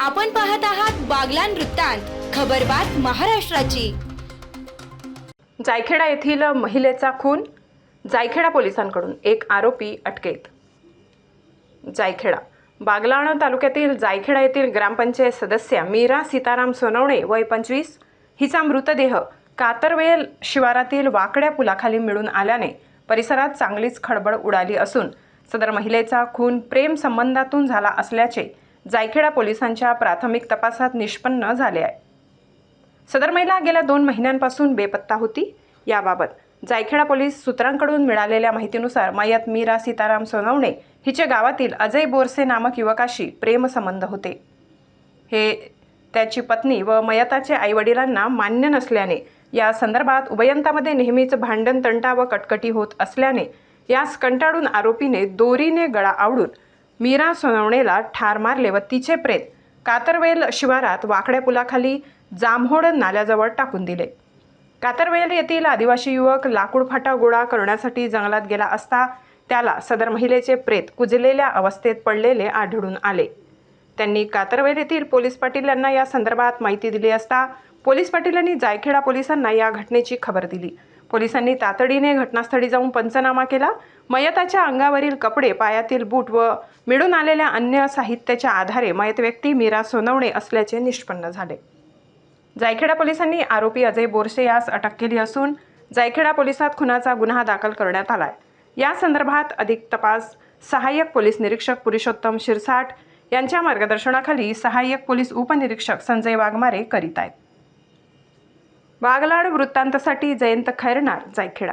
आपण पाहत आहात बागलान वृत्तांत खबरबात महाराष्ट्राची. जायखेडा येथील महिलेचा खून जायखेडा पोलिसांकडून एक आरोपी अटकेत. जायखेडा बागलाण तालुक्यातील जायखेडा येथील ग्रामपंचायत सदस्य मीरा सीताराम सोनवणे वय पंचवीस. हिचा मृतदेह कातरवेल शिवारातील वाकड्या पुलाखाली मिळून आल्याने परिसरात चांगलीच खळबळ उडाली असून सदर महिलेचा खून प्रेम संबंधातून झाला असल्याचे जायखेडा पोलिसांच्या प्राथमिक तपासात निष्पन्न झाले आहे. सदर महिला गेल्या दोन महिन्यांपासून बेपत्ता होती. याबाबत जायखेडा पोलीस सूत्रांकडून मिळालेल्या माहितीनुसार मयत मीरा सीताराम सोनवणे हिचे गावातील अजय बोरसे नामक युवकाशी प्रेमसंबंध होते. हे त्याची पत्नी व मयताचे आईवडिलांना मान्य नसल्याने या संदर्भात उभयंतामध्ये नेहमीच भांडण तंटा व कटकटी होत असल्याने यास कंटाळून आरोपीने दोरीने गळा आवडून मीरा सोनवणेला ठार मारले व तिचे प्रेत कातरवेल शिवारात वाकड्या पुलाखाली जामहोड नाल्याजवळ टाकून दिले. कातरवेल येथील आदिवासी युवक लाकूड फाटा गोळा करण्यासाठी जंगलात गेला असता त्याला सदर महिलेचे प्रेत कुजलेल्या अवस्थेत पडलेले आढळून आले. त्यांनी कातरवेल येथील पोलीस पाटील यांना या संदर्भात माहिती दिली असता पोलीस पाटीलांनी जायखेडा पोलिसांना या घटनेची खबर दिली. पोलिसांनी तातडीने घटनास्थळी जाऊन पंचनामा केला. मयताच्या अंगावरील कपडे पायातील बूट व मिळून आलेल्या अन्य साहित्याच्या आधारे मयत व्यक्ती मीरा सोनवणे असल्याचे निष्पन्न झाले. जायखेडा पोलिसांनी आरोपी अजय बोरसे यास अटक केली असून जायखेडा पोलिसात खुनाचा गुन्हा दाखल करण्यात आलाय. या संदर्भात अधिक तपास सहाय्यक पोलीस निरीक्षक पुरुषोत्तम शिरसाट यांच्या मार्गदर्शनाखाली सहाय्यक पोलीस उपनिरीक्षक संजय वाघमारे करीत आहेत. वागलाड वृत्तांतासाठी जयंत खैरनार जायखेडा.